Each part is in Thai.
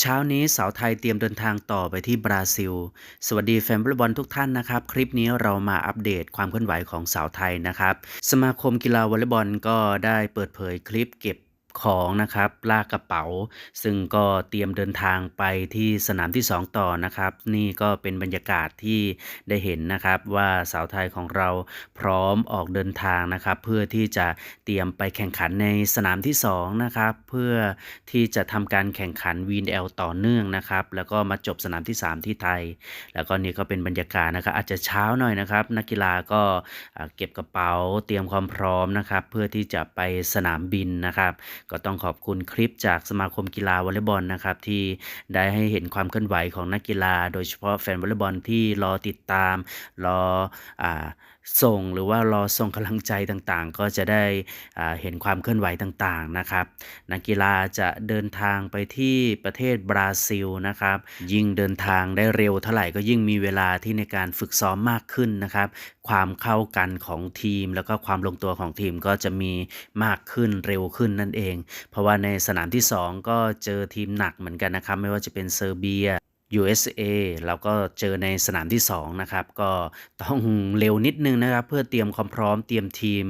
เช้านี้สาวไทยเตรียมเดินทางต่อไปที่บราซิล สวัสดีแฟนวอลบอลทุกท่านนะครับ คลิปนี้เรามาอัปเดตความเคลื่อนไหวของสาวไทยนะครับ สมาคมกีฬาวอลเลย์บอลก็ได้เปิดเผยคลิปเก็บ ของนะครับลากกระเป๋า ซึ่งก็เตรียมเดินทางไปที่สนามที่ 2 ต่อนะครับ นี่ก็เป็นบรรยากาศที่ได้เห็นนะครับว่าสาวไทยของเราพร้อมออกเดินทางนะครับ เพื่อที่จะเตรียมไปแข่งขันในสนามที่2นะครับเพื่อที่จะทำการแข่งขัน VNL ต่อเนื่องนะครับ แล้วก็มาจบสนามที่ 3 ที่ไทย แล้วก็นี่ก็เป็นบรรยากาศนะครับอาจจะเช้าหน่อยนะครับ นักกีฬาก็เก็บกระเป๋าเตรียมความพร้อมนะครับ เพื่อที่จะไปสนามบินนะครับ ก็ต้องขอบคุณคลิปจากสมาคมกีฬาวอลเลย์บอลนะครับที่ได้ให้เห็นความเคลื่อนไหวของนักกีฬา โดยเฉพาะแฟนวอลเลย์บอลที่รอติดตาม รออ่าส่งหรือว่ารอส่งกำลังใจต่างๆ ก็จะได้เห็นความเคลื่อนไหวต่างๆนะครับ นักกีฬาจะเดินทางไปที่ประเทศบราซิลนะครับ ยิ่งเดินทางได้เร็วเท่าไหร่ก็ยิ่งมีเวลาที่ในการฝึกซ้อมมากขึ้นนะครับ ความเข้ากันของทีมแล้วก็ความลงตัวของทีมก็จะมีมากขึ้นเร็วขึ้นนั่นเองเพราะว่าในสนามที่ 2 ก็เจอทีมหนักเหมือนกันนะครับ ไม่ว่าจะเป็นเซอร์เบีย USA เราก็เจอในสนามที่ 2 นะครับ ก็ต้องเร็วนิดนึงนะครับ เพื่อเตรียมความพร้อมเตรียมทีม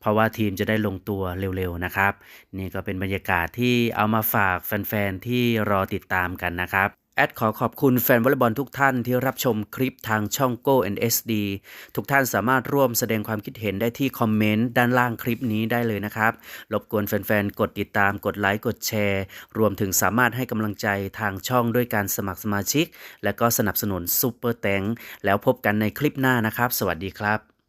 เพราะว่าทีมจะได้ลงตัวเร็วๆนะครับ นี่ก็เป็นบรรยากาศที่เอามาฝากแฟนๆที่รอติดตามกันนะครับ แอดขอขอบคุณแฟนวอลเลย์บอลทุกท่านที่รับชมคลิปทางช่อง Go NSD ทุกท่านสามารถร่วมแสดงความคิดเห็นได้ที่คอมเมนต์ด้านล่างคลิปนี้ได้เลยนะครับ รบกวนแฟนๆ กดติดตาม กดไลค์ กดแชร์ รวมถึงสามารถให้กำลังใจทางช่องด้วยการสมัครสมาชิก และก็สนับสนุนซูเปอร์แตงแล้วพบกันในคลิปหน้านะครับ สวัสดีครับ